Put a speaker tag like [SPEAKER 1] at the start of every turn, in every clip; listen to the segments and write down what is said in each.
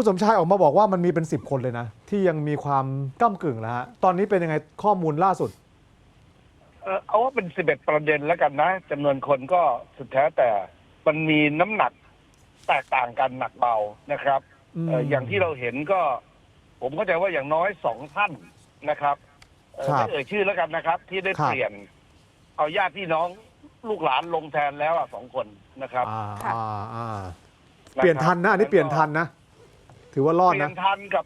[SPEAKER 1] คุณสมชายออกมาบอกว่ามันมีเป็น 10 คนเลยนะ ที่ยังมีความก้ากึ่งแล้วฮะตอนนี้เป็นยังไงข้อมูลล่าสุด
[SPEAKER 2] เอ่อเอาว่าเป็นสิบเอ็ดประเด็นแล้วกันนะจำนวนคนก็สุดแท้แต่มันมีน้ำหนักแตกต่างกันหนักเบานะครับเอ่อ
[SPEAKER 1] ม
[SPEAKER 2] อย่างที่เราเห็นก็ ผมเข้าใจว่าอย่างน้อยสองท่านนะครับเอ่อ
[SPEAKER 1] ครับ
[SPEAKER 2] ไม่เอ่ยชื่อแล้วกันนะครับ ที่ได้
[SPEAKER 1] ครับ
[SPEAKER 2] เปลี่ยน เอาญาติพี่น้องลูกหลานลงแทนแล้วอะสองคนนะครับ
[SPEAKER 1] อ่า
[SPEAKER 3] ค่ะ
[SPEAKER 1] อ่าอ่าเปลี่ยนทันนะอันนี้เปลี่ยนทันนะ ถือว่ารอด
[SPEAKER 2] เปลี่ย
[SPEAKER 1] นะ
[SPEAKER 2] นทันกับ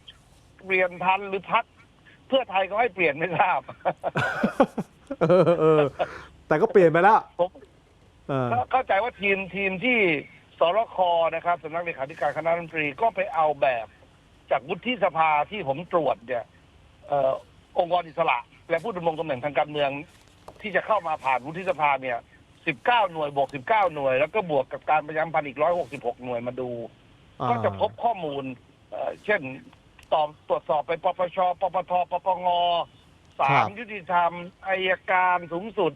[SPEAKER 2] เปลี่ยนทันหรือพักเพื่อไทยก็ให้เปลี่ยนไม่ทราบ
[SPEAKER 1] เออเออแต่ก็เปลี่ยนไปแล้ว
[SPEAKER 2] ผม
[SPEAKER 1] เออ
[SPEAKER 2] ก็เข้าใจว่าทีมทีมที่สรคนะครับสำนักเลขาธิการคณะรัฐมนตรีก็ไปเอาแบบ จากวุฒิสภาที่ผมตรวจเนี่ยเอ่อองค์กรอิสระ และผู้ดำรงตำแหน่งทางการเมือง ที่จะเข้ามาผ่านวุฒิสภาเนี่ย 19 หน่วยบวก 19 หน่วย แล้วก็บวกกับการประชาสัมพันธ์อีก 166 หน่วยมาดู
[SPEAKER 1] อ่า
[SPEAKER 2] ก็จะพบข้อมูล เอ่อเช่นตอบตรวจสอบไปปปชปปทปปงศาลยุติธรรมอายการสูงสุด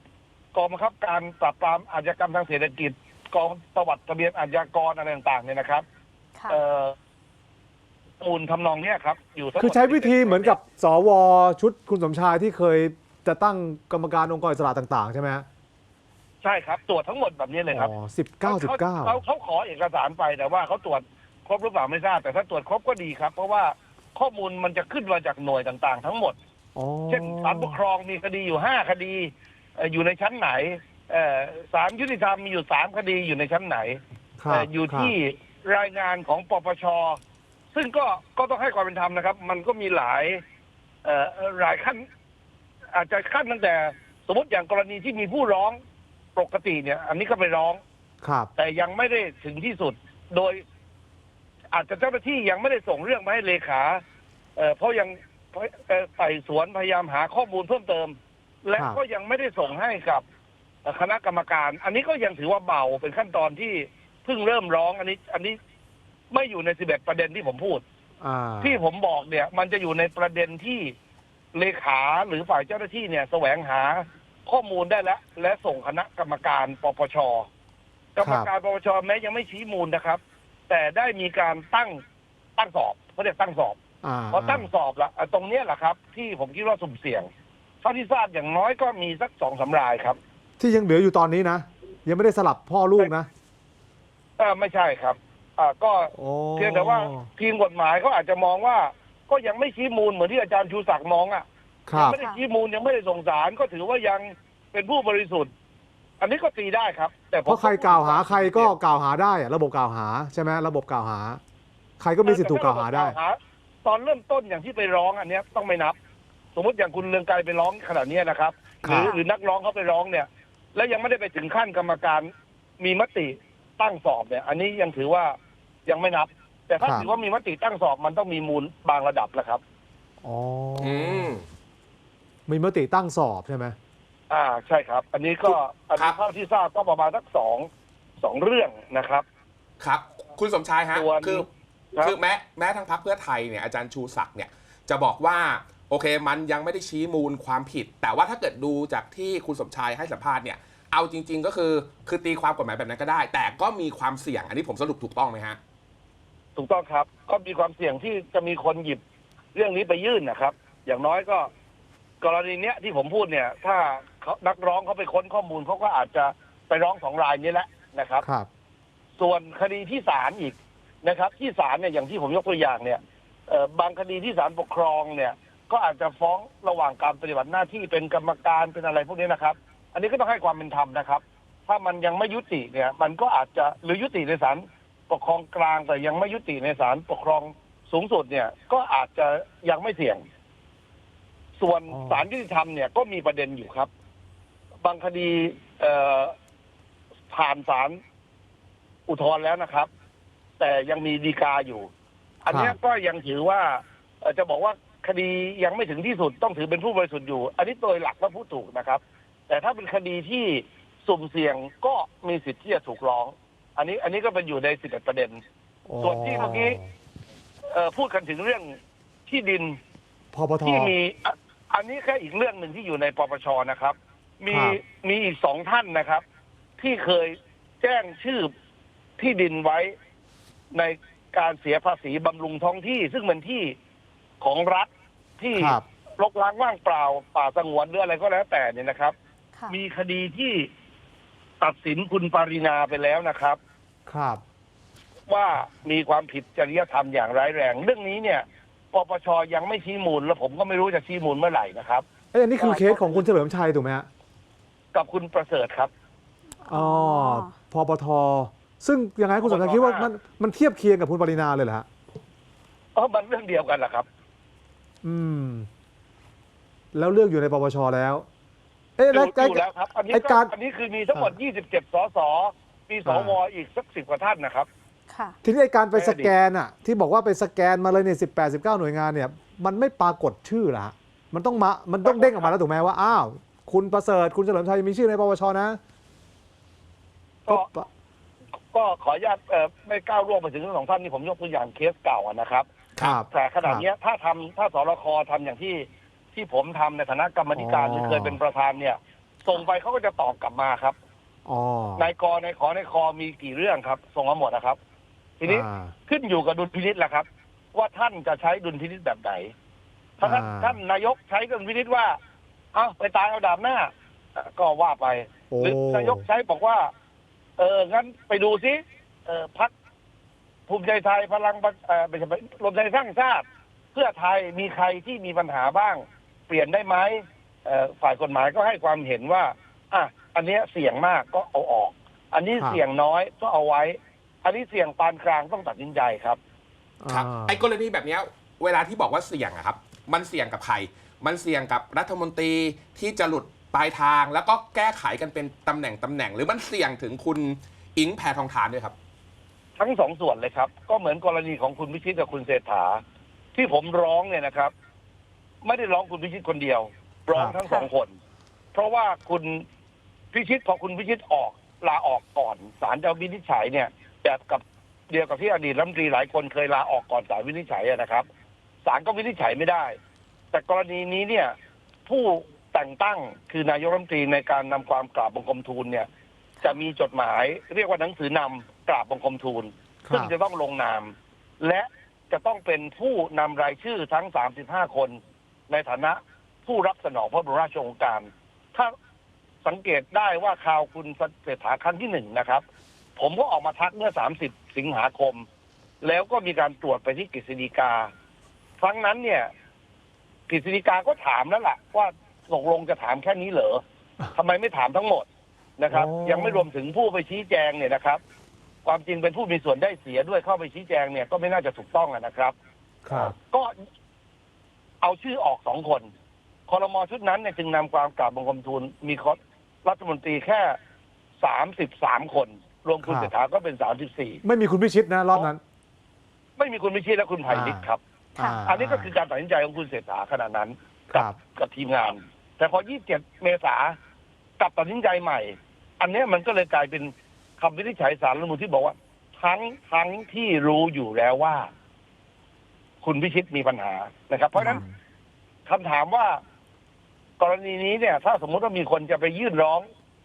[SPEAKER 2] กองบังคับการปราบปรามอาชญากรรมทางเศรษฐกิจกองประวัติทะเบียนอาชญากรอะไรต่างๆเนี่ยนะครับ
[SPEAKER 3] ค่ะ
[SPEAKER 2] เอ่อมูลทำนองเนี้ยครับ อยู่ทั้งหมด
[SPEAKER 1] คือใช้วิธีเหมือนกับสวชุดคุณสมชายที่เคยจะตั้งกรรมการองค์กรอิสระต่าง ๆ ใช่ไหมฮะ
[SPEAKER 2] ใช่ครับ ตรวจทั้งหมดแบบนี้เลยครับ
[SPEAKER 1] อ๋อสิบเก้าสิบเก้า
[SPEAKER 2] เขาเขาขอเอกสารไปแต่ว่าเขาตรวจ ครบหรือเปล่าไม่ทราบแต่ถ้าตรวจครบก็ดีครับ เพราะว่าข้อมูลมันจะขึ้นมาจากหน่วยต่างๆ ทั้งหมด
[SPEAKER 1] อ๋อ
[SPEAKER 2] เช่นศาลปกครองมีคดีอยู่ห้าคดีเอ่ออยู่ในชั้นไหนเอ่อศาลยุติธรรมมีอยู่สามคดีอยู่ในชั้นไหน
[SPEAKER 1] ครับ
[SPEAKER 2] เอ่ออยู่ที่
[SPEAKER 1] ครับ
[SPEAKER 2] รายงานของปปชซึ่งก็ก็ต้องให้ความเป็นธรรมนะครับ มันก็มีหลายเอ่อหลายขั้น อาจจะขั้นตั้งแต่ สมมติอย่างกรณีที่มีผู้ร้องปกติเนี่ย อันนี้ก็ไปร้อง
[SPEAKER 1] ครับ
[SPEAKER 2] แต่ยังไม่ได้ถึงที่สุด โดย อาจจะเจ้าหน้าที่ยังไม่ได้ส่งเรื่องมาให้เลขาเอ่อเพราะยังเอ่อไต่สวนพยายามหาข้อมูลเพิ่มเติม และ
[SPEAKER 1] ครับ
[SPEAKER 2] ก็ยังไม่ได้ส่งให้กับเอ่อคณะกรรมการ อันนี้ก็ยังถือว่าเบาเป็นขั้นตอนที่เพิ่งเริ่มร้อง อันนี้ อันนี้ไม่อยู่ในสิบเอ็ดประเด็นที่ผมพูด
[SPEAKER 1] อ่า
[SPEAKER 2] ที่ผมบอกเนี่ย มันจะอยู่ในประเด็นที่เลขาหรือฝ่ายเจ้าหน้าที่เนี่ย แสวงหาข้อมูลได้แล้ว และส่งคณะกรรมการปปชกรรมการปปชแม้ยังไม่ชี้มูลนะครับ แต่ได้มีการตั้งตั้งสอบเขาเรียกตั้งสอบ
[SPEAKER 1] อ่า
[SPEAKER 2] พอตั้งสอบละอะตรงเนี้ยแหละครับ ที่ผมคิดว่าสุ่มเสี่ยงเท่าที่ทราบอย่างน้อยก็มีสักสองสารายครับ
[SPEAKER 1] ที่ยังเหลืออยู่ตอนนี้นะ ยังไม่ได้สลับพ่อลูกนะ
[SPEAKER 2] เออไม่ใช่ครับอ่าก็
[SPEAKER 1] โอ้
[SPEAKER 2] เพียงแต่ว่าทีมกฎหมายเขาอาจจะมองว่า ก็ยังไม่ชี้มูลเหมือนที่อาจารย์ชูศักดิ์มองอะ
[SPEAKER 1] ครั
[SPEAKER 2] ยั
[SPEAKER 1] บ
[SPEAKER 2] ไม่ได้ชี้มูลยังไม่ได้ส่งสารก็ถือว่ายังเป็นผู้บริสุทธิ์ อันนี้ก็ตีได้ครับ แต่ผม
[SPEAKER 1] เพราะใครกล่าวหาใครก็กล่าวหาได้อะระบบกล่าวหาใช่ไหมระบบกล่าวหา ใครก็มีสิทธิ์ถูกกล่าวหาได้
[SPEAKER 2] ตอนเริ่มต้นอย่างที่ไปร้องอันเนี้ยต้องไม่นับ สมมติอย่างคุณเรืองไกรไปร้องขนาดเนี้ยนะครับห
[SPEAKER 1] ครั
[SPEAKER 2] รื
[SPEAKER 1] บ
[SPEAKER 2] อหรือนักร้องเขาไปร้องเนี่ย แล้วยังไม่ได้ไปถึงขั้นกรรมการมีมติตั้งสอบเนี่ย อันนี้ยังถือว่ายังไม่นับ แต่ถ้าถือว่ามีมติตั้งสอบมันต้องมีมูลบางระดับแหละครับ
[SPEAKER 1] อ๋ออ
[SPEAKER 4] อืม
[SPEAKER 1] มีมติตั้งสอบใช่ไหม
[SPEAKER 2] อ่าใช่ครับ อันนี้ก็อัน
[SPEAKER 4] ครั
[SPEAKER 2] นี้
[SPEAKER 4] บ
[SPEAKER 2] เท่าที่ทราบก็ประมาณสักสองสองเรื่องนะครับ
[SPEAKER 4] ครับ คุณสมชายฮะ
[SPEAKER 2] ส่วน
[SPEAKER 4] คือ
[SPEAKER 2] ครับ
[SPEAKER 4] คือแม้แม้ทางพรรคเพื่อไทยเนี่ยอาจารย์ชูศักดิ์เนี่ยจะบอกว่าโอเคมันยังไม่ได้ชี้มูลความผิด แต่ว่าถ้าเกิดดูจากที่คุณสมชายให้สัมภาษณ์เนี่ยเอาจริง ๆ ก็คือคือตีความกฎหมายแบบนั้นก็ได้ แต่ก็มีความเสี่ยงอันนี้ผมสรุปถูกต้องไหมฮะ
[SPEAKER 2] ถูกต้องครับ ก็มีความเสี่ยงที่จะมีคนหยิบเรื่องนี้ไปยื่นนะครับ อย่างน้อยก็ กรณีเนี้ยที่ผมพูดเนี่ย ถ้าเขานักร้องเขาไปค้นข้อมูลเขาก็อาจจะไปร้องสองรายนี้แหละนะครับ
[SPEAKER 1] ครับ
[SPEAKER 2] ส่วนคดีที่ศาลอีกนะครับ ที่ศาลเนี่ยอย่างที่ผมยกตัวอย่างเนี่ยเอ่อบางคดีที่ศาลปกครองเนี่ย ก็อาจจะฟ้องระหว่างการปฏิบัติหน้าที่เป็นกรรมการเป็นอะไรพวกนี้นะครับ อันนี้ก็ต้องให้ความเป็นธรรมนะครับ ถ้ามันยังไม่ยุติเนี่ย มันก็อาจจะหรือยุติในศาลปกครองกลางแต่ยังไม่ยุติในศาลปกครองสูงสุดเนี่ย ก็อาจจะยังไม่เสี่ยง ส่วน
[SPEAKER 1] อ๋อ
[SPEAKER 2] ศาลยุติธรรมเนี่ยก็มีประเด็นอยู่ครับ บางคดีเอ่อผ่านศาลอุทธรณ์แล้วนะครับ แต่ยังมีดีกาอยู่ อันเนี้ยก็ยังถือว่าเอ่อจะบอกว่าคดียังไม่ถึงที่สุดต้องถือเป็นผู้บริสุทธิ์อยู่ อันนี้โดยหลักว่าผู้ถูกนะครับ แต่ถ้าเป็นคดีที่สุ่มเสี่ยงก็มีสิทธิ์ที่จะถูกร้อง อันนี้อันนี้ก็เป็นอยู่ในสิทธิประเด็น ส่วนที่เมื่อกี้เอ่อพูดกันถึงเรื่องที่ดิน
[SPEAKER 1] พปท
[SPEAKER 2] ที่มี อะอันนี้แค่อีกเรื่องหนึ่งที่อยู่ในปปชนะครับ มี
[SPEAKER 1] ครับ
[SPEAKER 2] มีอีกสองท่านนะครับ ที่เคยแจ้งชื่อที่ดินไว้ในการเสียภาษีบำรุงท้องที่ ซึ่งเป็นที่ของรัฐที่
[SPEAKER 1] ครับ
[SPEAKER 2] รกร้างว่างเปล่า ป่าสงวนหรืออะไรก็แล้วแต่เนี่ยนะครับ
[SPEAKER 3] ค่ะ
[SPEAKER 2] มีคดีที่ตัดสินคุณปารินาไปแล้วนะครับ
[SPEAKER 1] ครับ
[SPEAKER 2] ว่ามีความผิดจริยธรรมอย่างร้ายแรง เรื่องนี้เนี่ย ปปชยังไม่ชี้มูล แล้วผมก็ไม่รู้จะชี้มูลเมื่อไหร่นะครับ
[SPEAKER 1] เอ้ยอันนี้คือเคสของคุณเฉลิมชัยถูกไหมฮะ
[SPEAKER 2] กับคุณประเสริฐครับ
[SPEAKER 1] อ๋อพปท ซึ่งยังไงคุณสมชายคิดว่ามันมันเทียบเคียงกับคุณปรินาเลยเหรอฮะ
[SPEAKER 2] เออมันเรื่องเดียวกันแหละครับ
[SPEAKER 1] อืม แล้วเลือกอยู่ในปปชแล้ว เอ๊ะ
[SPEAKER 2] อ
[SPEAKER 1] แล้ว
[SPEAKER 2] ยู่
[SPEAKER 1] ไอ้
[SPEAKER 2] อยู่แล้วครับ อันนี้
[SPEAKER 1] ไอ้
[SPEAKER 2] ก็
[SPEAKER 1] การ
[SPEAKER 2] อันนี้คือมีทั้งหมด 27 สส มีสวอีกสักสิบกว่าท่านนะครับ
[SPEAKER 3] ค่ะ
[SPEAKER 1] ทีนี้ไอ้การไป
[SPEAKER 2] ในอดีต
[SPEAKER 1] สแกนอะที่บอกว่าไปสแกนมาเลยเนี่ยสิบแปดสิบเก้าหน่วยงานเนี่ยมันไม่ปรากฏชื่อละฮะมันต้องมามันต้องเด้งออกมาแล้วถูกไหมว่าอ้าวคุณประเสริฐคุณเฉลิมชัยมีชื่อในปปชนะ
[SPEAKER 2] ก็ก็ขออนุญาตเอ่อไม่ก้าวล่วงไปถึงทั้งสองท่านนี่ผมยกตัวอย่างเคสเก่าอะนะครับ
[SPEAKER 1] ครับ
[SPEAKER 2] แต่ขณะเนี้ยถ้าทำถ้าสรคทำอย่างที่ที่ผมทำในฐานะกรรมธิการ
[SPEAKER 1] อ๋อ
[SPEAKER 2] ที่เคยเป็นประธานเนี่ย ส่งไปเขาก็จะตอบกลับมาครับ
[SPEAKER 1] อ๋อนา
[SPEAKER 2] ยกนายขอนายคอมีกี่เรื่องครับ ส่งมาหมดนะครับ ทีนี้
[SPEAKER 1] อ่า
[SPEAKER 2] ขึ้นอยู่กับดุลพินิษแหละครับ ว่าท่านจะใช้ดุลพินิษแบบไหนถ้าท่าน
[SPEAKER 1] อ่า
[SPEAKER 2] ท่านนายกใช้ดุลพินิษว่า เอ้าไปตายเอาดาบหน้าเอ่อก็ว่าไป
[SPEAKER 1] โอ้
[SPEAKER 2] หรือนายกใช้บอกว่า เอองั้นไปดูซิเออพักภูมิใจไทยพลังประเออไม่ใช่รวมไทยสร้างชาติ เพื่อไทยมีใครที่มีปัญหาบ้าง เปลี่ยนได้ไหมเอ่อฝ่ายกฎหมายก็ให้ความเห็นว่า อะ อันเนี้ยเสี่ยงมากก็เอาออก อันนี้
[SPEAKER 1] ครับ
[SPEAKER 2] เสี่ยงน้อยก็เอาไว้ อันนี้เสี่ยงปานกลางต้องตัดสินใจครับ
[SPEAKER 4] ครับ
[SPEAKER 1] อ่า
[SPEAKER 4] ไอ้กรณีแบบเนี้ยเวลาที่บอกว่าเสี่ยงอะครับ มันเสี่ยงกับใคร มันเสี่ยงกับรัฐมนตรีที่จะหลุดปลายทาง แล้วก็แก้ไขกันเป็นตำแหน่งตำแหน่ง หรือมันเสี่ยงถึงคุณอิงแพทองทานด้วยครับ
[SPEAKER 2] ทั้งสองส่วนเลยครับ ก็เหมือนกรณีของคุณพิชิตกับคุณเศรษฐา ที่ผมร้องเนี่ยนะครับ ไม่ได้ร้องคุณพิชิตคนเดียว ร้องทั้งสองคน เพราะว่าคุณพิชิตพอคุณพิชิตออกลาออกก่อนศาลจะวินิจฉัยเนี่ย แบบกับเดียวกับที่อดีตรัฐมนตรีหลายคนเคยลาออกก่อนศาลวินิจฉัยอะนะครับศาลก็วินิจฉัยไม่ได้ แต่กรณีนี้เนี่ย ผู้แต่งตั้งคือนายกรัฐมนตรีในการนำความกราบบังคมทูลเนี่ย จะมีจดหมายเรียกว่าหนังสือนำกราบบังคมทูล
[SPEAKER 1] ครั
[SPEAKER 2] ซึ่ง
[SPEAKER 1] บ
[SPEAKER 2] จะต้องลงนาม และจะต้องเป็นผู้นำรายชื่อทั้ง 35 คน ในฐานะผู้รับสนองพระบรมราชโองการ ถ้าสังเกตได้ว่าข่าวคุณเศรษฐาครั้งที่หนึ่งนะครับ ผมก็ออกมาทักเมื่อ 30 สิงหาคม แล้วก็มีการตรวจไปที่กฤษฎีกา ครั้งนั้นเนี่ยกฤษฎีกาก็ถามแล้วล่ะ ว่าตกลงจะถามแค่นี้เหรอทำไมไม่ถามทั้งหมดนะครับ
[SPEAKER 1] อ๋อ
[SPEAKER 2] ยังไม่รวมถึงผู้ไปชี้แจงเนี่ยนะครับ ความจริงเป็นผู้มีส่วนได้เสียด้วยเข้าไปชี้แจงเนี่ยก็ไม่น่าจะถูกต้องอะนะครับ
[SPEAKER 1] ครับ
[SPEAKER 2] ก็เอาชื่อออกสองคนคอรมอชุดนั้นเนี่ยจึงนำความกราบบังคมทูลมีคอรัฐมนตรีแค่สามสิบสามคน รวมคุณ
[SPEAKER 1] ครับ
[SPEAKER 2] เศรษฐาก็เป็นสามสิบสี่
[SPEAKER 1] ไม่มีคุณพิชิตนะรอบนั้น
[SPEAKER 2] ไม่มีคุณวิชิตและคุณไผ่ลิกครับ
[SPEAKER 3] ค่ะ
[SPEAKER 2] อันนี้ก็คือการตัดสินใจของคุณเศรษฐาขณะนั้น
[SPEAKER 1] ค
[SPEAKER 2] กั
[SPEAKER 1] รับ
[SPEAKER 2] กับทีมงาน แต่พอ 27 เมษากลับตัดสินใจใหม่ อันเนี้ยมันก็เลยกลายเป็นคำวินิจฉัยสารรัฐธรรมนูญที่บอกว่า ทั้งทั้งที่รู้อยู่แล้วว่า คุณพิชิตมีปัญหานะครับ เพราะฉะนั้นคำถามว่ากรณีนี้เนี่ย ถ้าสมมุติว่ามีคนจะไปยื่นร้อง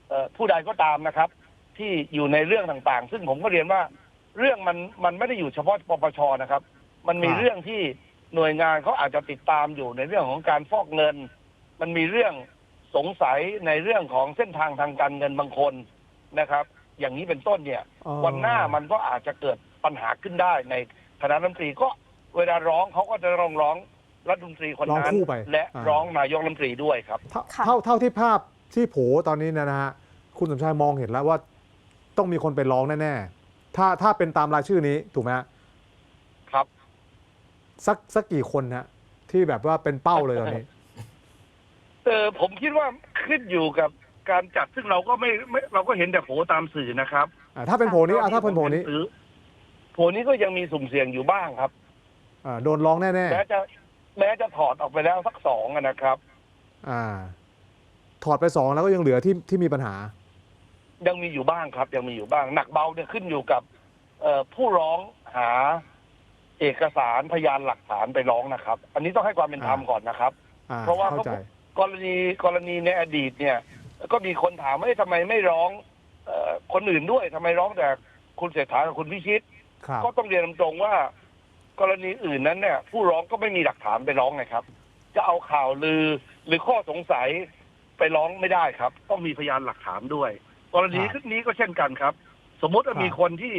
[SPEAKER 2] เออผู้ใดก็ตามนะครับ ที่อยู่ในเรื่องต่างๆ ซึ่งผมก็เรียนว่าเรื่องมันมันไม่ได้อยู่เฉพาะปปชนะครับ มันมี
[SPEAKER 1] ครับ
[SPEAKER 2] เรื่องที่หน่วยงานเขาอาจจะติดตามอยู่ในเรื่องของการฟอกเงิน มันมีเรื่องสงสัยในเรื่องของเส้นทางทางการเงินบางคนนะครับ อย่างนี้เป็นต้นเนี่ย
[SPEAKER 1] อ๋อ
[SPEAKER 2] วันหน้ามันก็อาจจะเกิดปัญหาขึ้นได้ในคณะรัฐมนตรีก็เวลาร้องเขาก็จะร้องร้องรัฐมนตรีคน
[SPEAKER 1] ร้อง
[SPEAKER 2] นั้น
[SPEAKER 1] คู่ไป
[SPEAKER 2] และ
[SPEAKER 1] อ่า
[SPEAKER 2] ร้องนายกรัฐมนตรีด้วยครับ
[SPEAKER 1] เท่า
[SPEAKER 3] ค่ะ
[SPEAKER 1] เท่าเท่าที่ภาพที่โผตอนนี้เนยนะฮะคุณสมชายมองเห็นแล้วว่า ต้องมีคนไปร้องแน่ๆ ถ้าถ้าเป็นตามรายชื่อนี้ถูกไหมฮะ
[SPEAKER 2] ครับ
[SPEAKER 1] สักสักกี่คนฮะที่แบบว่าเป็นเป้าเลยตอนนี้
[SPEAKER 2] เออผมคิดว่าขึ้นอยู่กับการจัดซึ่งเราก็ไม่ไม่เราก็เห็นแต่โผตามสื่อนะครับ
[SPEAKER 1] อ่าถ้าเป็นโผนี้อะถ้าเป็นโผนี้
[SPEAKER 2] หรือโผนี้ก็ยังมีสุ่มเสี่ยงอยู่บ้างครับ
[SPEAKER 1] อ่าโดนร้องแน่
[SPEAKER 2] แม้จะแม้จะถอดออกไปแล้วสักสองอะนะครับ
[SPEAKER 1] ๆอ่า ถอดไปสองแล้วก็ยังเหลือที่ที่มีปัญหา
[SPEAKER 2] ยังมีอยู่บ้างครับ ยังมีอยู่บ้าง หนักเบาเนี่ยขึ้นอยู่กับเอ่อผู้ร้องหาเอกสารพยานหลักฐานไปร้องนะครับ อันนี้ต้องให้ความเป็นธรรม
[SPEAKER 1] อ่า
[SPEAKER 2] ก่อนนะครับ
[SPEAKER 1] อ่า
[SPEAKER 2] เพราะว่า
[SPEAKER 1] เข้าใจ
[SPEAKER 2] กรณีกรณีในอดีตเนี่ย ก็มีคนถามว่าเอ๊ะทำไมไม่ร้องเออคนอื่นด้วยทำไมร้องแต่คุณเศรษฐากับคุณพิชิต
[SPEAKER 1] ครับ
[SPEAKER 2] ก็ต้องเรียนตรงๆว่า กรณีอื่นนั้นเนี่ย ผู้ร้องก็ไม่มีหลักฐานไปร้องไงครับ จะเอาข่าวลือหรือข้อสงสัยไปร้องไม่ได้ครับ ต้องมีพยานหลักฐานด้วย กรณี
[SPEAKER 1] ครับ
[SPEAKER 2] นี้ก็เช่นกันครับ สมมติว่า
[SPEAKER 1] ครับ
[SPEAKER 2] มีคนที่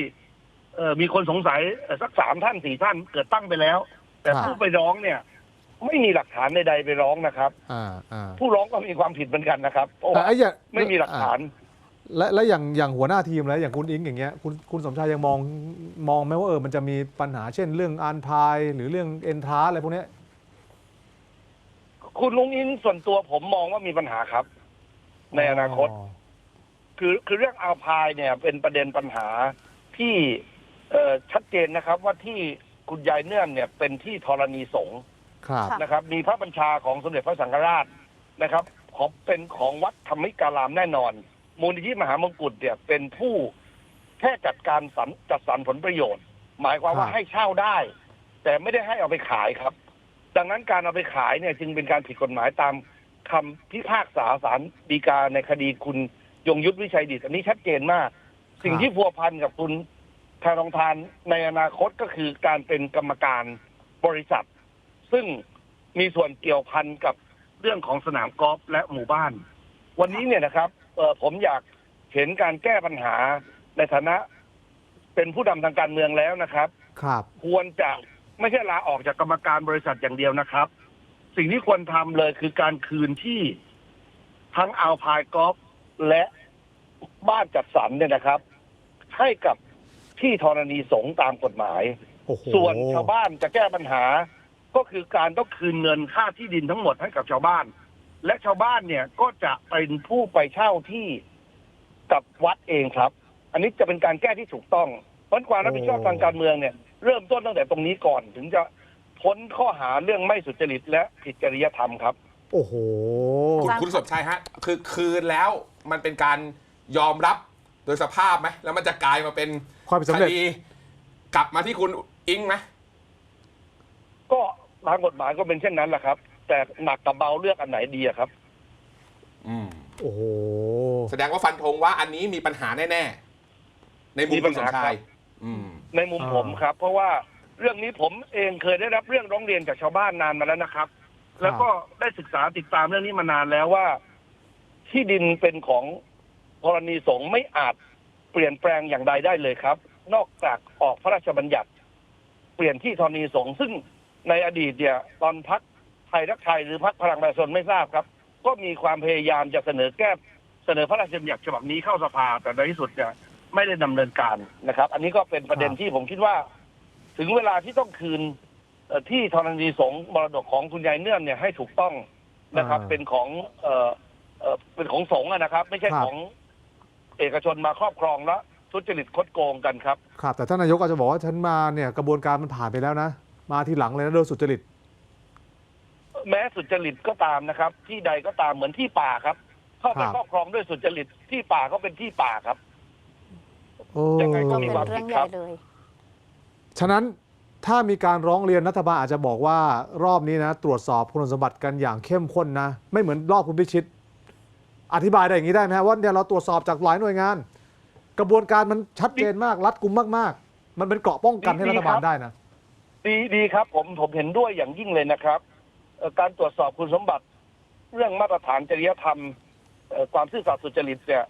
[SPEAKER 2] เอ่อมีคนสงสัยเอ่อสักสามท่านสี่ท่านเกิดตั้งไปแล้ว แต่
[SPEAKER 1] ครับ
[SPEAKER 2] ผู้ไปร้องเนี่ย ไม่มีหลักฐานใดๆไปร้องนะครับ
[SPEAKER 1] อ่าอ่า
[SPEAKER 2] ผู้ร้องก็มีความผิดเหมือนกันนะครับเพราะ
[SPEAKER 1] แต่
[SPEAKER 2] ว่า
[SPEAKER 1] ไอ้อย่าง
[SPEAKER 2] ไม่มีหลักฐาน
[SPEAKER 1] และและอย่างอย่างหัวหน้าทีมแล้วอย่างคุณอิงอย่างเงี้ยคุณคุณสมชายยังมองมองไหมว่าเออมันจะมีปัญหาเช่นเรื่องอานพายหรือเรื่องเอ็นทราอะไรพวกเนี้ย
[SPEAKER 2] คุณลุงอิงส่วนตัวผมมองว่ามีปัญหาครับ ในอนาคต คือคือเรื่องอาพายเนี่ย เป็นประเด็นปัญหาที่เอ่อชัดเจนนะครับว่าที่คุณยายเนื่อมเนี่ยเป็นที่ธรณีสงฆ์
[SPEAKER 1] ครับ
[SPEAKER 3] ค่ะ
[SPEAKER 2] นะครับ มีพระบัญชาของสมเด็จพระสังฆราชนะครับของเป็นของวัดธรรมิการามแน่นอน มูลนิธิมหามงกุฎเนี่ยเป็นผู้แค่จัดการสรรจัดสรรผลประโยชน์ หมายความว่า
[SPEAKER 1] ครับ
[SPEAKER 2] ให้เช่าได้ แต่ไม่ได้ให้เอาไปขายครับ ดังนั้นการเอาไปขายเนี่ยจึงเป็นการผิดกฎหมายตามคำพิพากษาศาลฎีกาในคดีคุณ ยงยุทธวิชัยดิตอันนี้ชัดเจนมาก สิ่งที่พัวพันกับคุณแพรทองทานในอนาคตก็คือการเป็นกรรมการบริษัท ซึ่งมีส่วนเกี่ยวพันกับเรื่องของสนามกอล์ฟและหมู่บ้าน วันนี้เนี่ยนะครับเอ่อผมอยากเห็นการแก้ปัญหาในฐานะ เป็นผู้นำทางการเมืองแล้วนะครับ
[SPEAKER 1] ครับ
[SPEAKER 2] ควรจะไม่ใช่ลาออกจากกรรมการบริษัทอย่างเดียวนะครับ สิ่งที่ควรทำเลยคือการคืนที่ทั้งอัลพายกอล์ฟ และบ้านจัดสรรเนี่ยนะครับ ให้กับที่ธรณีสงฆ์ตามกฎหมาย
[SPEAKER 1] โอ้โห
[SPEAKER 2] ส่วนชาวบ้านจะแก้ปัญหา ก็คือการต้องคืนเงินค่าที่ดินทั้งหมดให้กับชาวบ้าน และชาวบ้านเนี่ยก็จะเป็นผู้ไปเช่าที่กับวัดเองครับ อันนี้จะเป็นการแก้ที่ถูกต้อง เพราะความรับผิดชอบทางการเมืองเนี่ย เริ่มต้นตั้งแต่ตรงนี้ก่อน ถึงจะพ้นข้อหาเรื่องไม่สุจริตและผิดจริยธรรมครับ
[SPEAKER 1] โอ้โห
[SPEAKER 4] คุณคุณสมชายฮะ คือคืนแล้ว มันเป็นการยอมรับโดยสภาพไหมแล้วมันจะกลายมาเป็น
[SPEAKER 1] ความผิด
[SPEAKER 4] ค
[SPEAKER 1] สำเร็จ
[SPEAKER 4] ดีกลับมาที่คุณอิงไหม
[SPEAKER 2] ก็ทางกฎหมายก็เป็นเช่นนั้นแหละครับ แต่หนักกับเบาเลือกอันไหนดีอะครับ
[SPEAKER 4] อืม
[SPEAKER 1] โอ้โห
[SPEAKER 4] แสดงว่าฟันธงว่าอันนี้มีปัญหาแน่ๆในมุม
[SPEAKER 2] มี
[SPEAKER 4] คุ
[SPEAKER 2] ปั
[SPEAKER 4] ณ
[SPEAKER 2] ญ
[SPEAKER 4] ส
[SPEAKER 2] หาม
[SPEAKER 4] ชา
[SPEAKER 2] ครั
[SPEAKER 4] ย
[SPEAKER 2] บ
[SPEAKER 4] อืม
[SPEAKER 2] ในมุม
[SPEAKER 1] อ่า
[SPEAKER 2] ผมครับ เพราะว่าเรื่องนี้ผมเองเคยได้รับเรื่องร้องเรียนจากชาวบ้านนานมาแล้วนะครับ แล้วก็ได้ศึกษาติดตามเรื่องนี้มานานแล้วว่า ที่ดินเป็นของกรณีสงฆ์ไม่อาจเปลี่ยนแปลงอย่างใดได้เลยครับ นอกจากออกพระราชบัญญัติ เปลี่ยนที่ธรณีสงฆ์ซึ่งในอดีตเนี่ยตอนพักไทยรักไทยหรือพักพลังประชาชนไม่ทราบครับ ก็มีความพยายามจะเสนอแก้เสนอพระราชบัญญัติฉบับนี้เข้าสภาแต่ในที่สุดเนี่ยไม่ได้ดำเนินการนะครับ อันนี้ก็เป็นประเด็น
[SPEAKER 1] ครับ
[SPEAKER 2] ที่ผมคิดว่า ถึงเวลาที่ต้องคืนเอ่อที่ธรณีสงฆ์มรดกของคุณยายเนื่อมเนี่ยให้ถูกต้องนะครับ เป็นของ เอ่อเอ่อเป็นของสงฆ์อะนะครับ ไม่ใช่ของเอกชนมาครอบครองแล้วทุจริตคดโกงกันครับ
[SPEAKER 1] ครับ แต่ท่านนายกอาจจะบอกว่าฉันมาเนี่ยกระบวนการมันผ่านไปแล้วนะ มาทีหลังเลยนะโดยสุจริต
[SPEAKER 2] แม้สุจริตก็ตามนะครับ ที่ใดก็ตามเหมือนที่ป่าครับเข้าไป
[SPEAKER 1] ครับ
[SPEAKER 2] ครอบครองด้วยสุจริตที่ป่าก็เป็นที่ป่าครับ
[SPEAKER 1] โอ้
[SPEAKER 2] ยังไงก็
[SPEAKER 3] ก็
[SPEAKER 2] มี
[SPEAKER 3] เป็น
[SPEAKER 2] ความ
[SPEAKER 3] เรื่
[SPEAKER 2] ผิ
[SPEAKER 3] อ
[SPEAKER 2] ด
[SPEAKER 3] งให
[SPEAKER 2] ครั
[SPEAKER 3] ญ่
[SPEAKER 2] บ
[SPEAKER 3] เลย
[SPEAKER 1] ฉะนั้นถ้ามีการร้องเรียนรัฐบาลอาจจะบอกว่ารอบนี้นะ ตรวจสอบคุณสมบัติกันอย่างเข้มข้นนะ ไม่เหมือนรอบคุณพิชิต อธิบายได้อย่างนี้ได้ไหมฮะว่าเนี่ยเราตรวจสอบจากหลายหน่วยงาน กระบวนการมันชัดเจนมากรัดกุมมากๆ มันเป็นเกราะป้องกันให้รัฐบาลได้นะ
[SPEAKER 2] ดีดีครับ ผมผมเห็นด้วยอย่างยิ่งเลยนะครับเอ่อการตรวจสอบคุณสมบัติ เรื่องมาตรฐานจริยธรรมเอ่อความซื่อสัตย์สุจริตเนี่ย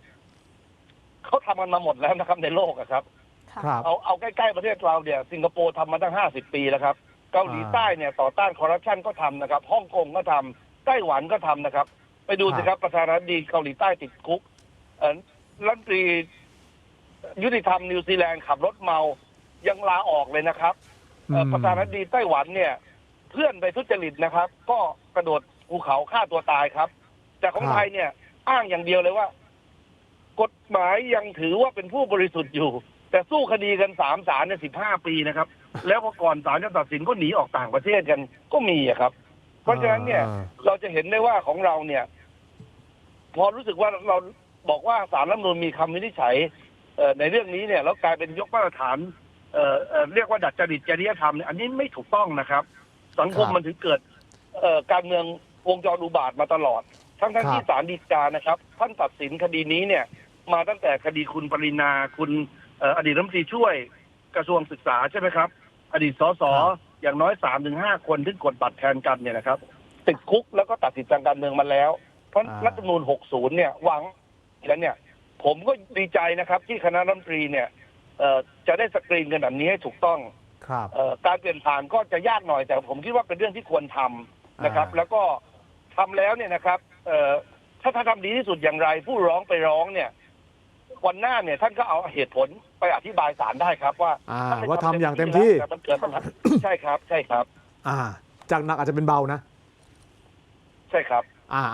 [SPEAKER 2] เขาทำกันมาหมดแล้วนะครับในโลกอะครับ
[SPEAKER 3] ค่ะ
[SPEAKER 1] ครับ
[SPEAKER 2] เอาเอาใกล้ๆประเทศเราเนี่ย สิงคโปร์ทำมาตั้งห้าสิบปีแล้วครับ เกาหลีใต้เนี่ยต่อต้านคอร์รัปชันก็ทำนะครับฮ่องกงก็ทำไต้หวันก็ทำนะครับ ไปดูสิครับประธานาธิบดีเกาหลีใต้ติดคุกเอ่อรัฐมนตรียุติธรรมนิวซีแลนด์ขับรถเมายังลาออกเลยนะครับเอ่อ
[SPEAKER 1] อืม
[SPEAKER 2] ประธานาธิบดีไต้หวันเนี่ย เพื่อนไปทุจริตนะครับ ก็กระโดดภูเขาฆ่าตัวตายครับ แต่ของไทยเนี่ย อ้างอย่างเดียวเลยว่า กฎหมายยังถือว่าเป็นผู้บริสุทธิ์อยู่ แต่สู้คดีกันสามศาลเนี่ยสิบห้าปีนะครับ แล้วพอก่อนศาลจะตัดสินก็หนีออกต่างประเทศกันก็มีอะครับ เพราะฉะนั้นเนี่ย
[SPEAKER 1] อ่า
[SPEAKER 2] เราจะเห็นได้ว่าของเราเนี่ย พอรู้สึกว่าเราบอกว่าสารรัฐธรรมนูญมีคำวินิจฉัยเอ่อในเรื่องนี้เนี่ยแล้วกลายเป็นยกมาตรฐานเอ่อเอ่อเรียกว่าดัดจริตจริยธรรมเนี่ยอันนี้ไม่ถูกต้องนะครับ สังคม
[SPEAKER 1] ครับ
[SPEAKER 2] มันถึงเกิดเอ่อการเมืองวงจรอุบาทมาตลอด ทั้งทั้ง
[SPEAKER 1] ครับ
[SPEAKER 2] ที่ศาลฎีกานะครับ ท่านตัดสินคดีนี้เนี่ย มาตั้งแต่คดีคุณปรินาคุณเอ่ออดีตรัฐมนตรีช่วยกระทรวงศึกษาใช่ไหมครับ อดีตสส
[SPEAKER 1] ครับ
[SPEAKER 2] อย่างน้อยสามถึงห้าคนที่กดบัตรแทนกันเนี่ยนะครับ ติดคุกแล้วก็ตัดสิทธิทางการเมืองมาแล้ว เพราะรัฐธรรมนูญ60 เนี่ยหวังแล้วเนี่ย ผมก็ดีใจนะครับ ที่คณะรัฐมนตรีเนี่ยเอ่อจะได้สกรีนกันแบบนี้ให้ถูกต้อง
[SPEAKER 1] ครับ
[SPEAKER 2] เอ่อการเปลี่ยนผ่านก็จะยากหน่อยแต่ผมคิดว่าเป็นเรื่องที่ควรทำนะครับ
[SPEAKER 1] อ่า
[SPEAKER 2] แล้วก็ทำแล้วเนี่ยนะครับเอ่อถ้าท่านทำดีที่สุดอย่างไร ผู้ร้องไปร้องเนี่ย วันหน้าเนี่ยท่านก็เอาเหตุผลไปอธิบายศาลได้ครับว่า
[SPEAKER 1] อ่า
[SPEAKER 2] ท่นได้
[SPEAKER 1] ว่าทำอย่างเต็มที่
[SPEAKER 2] แล้วแต่มันเกิดปัญหาใช่ครับ ใช่ครับ
[SPEAKER 1] อ่า จากหนักอาจจะเป็นเบานะ
[SPEAKER 2] ใช่ครับ
[SPEAKER 1] อ่า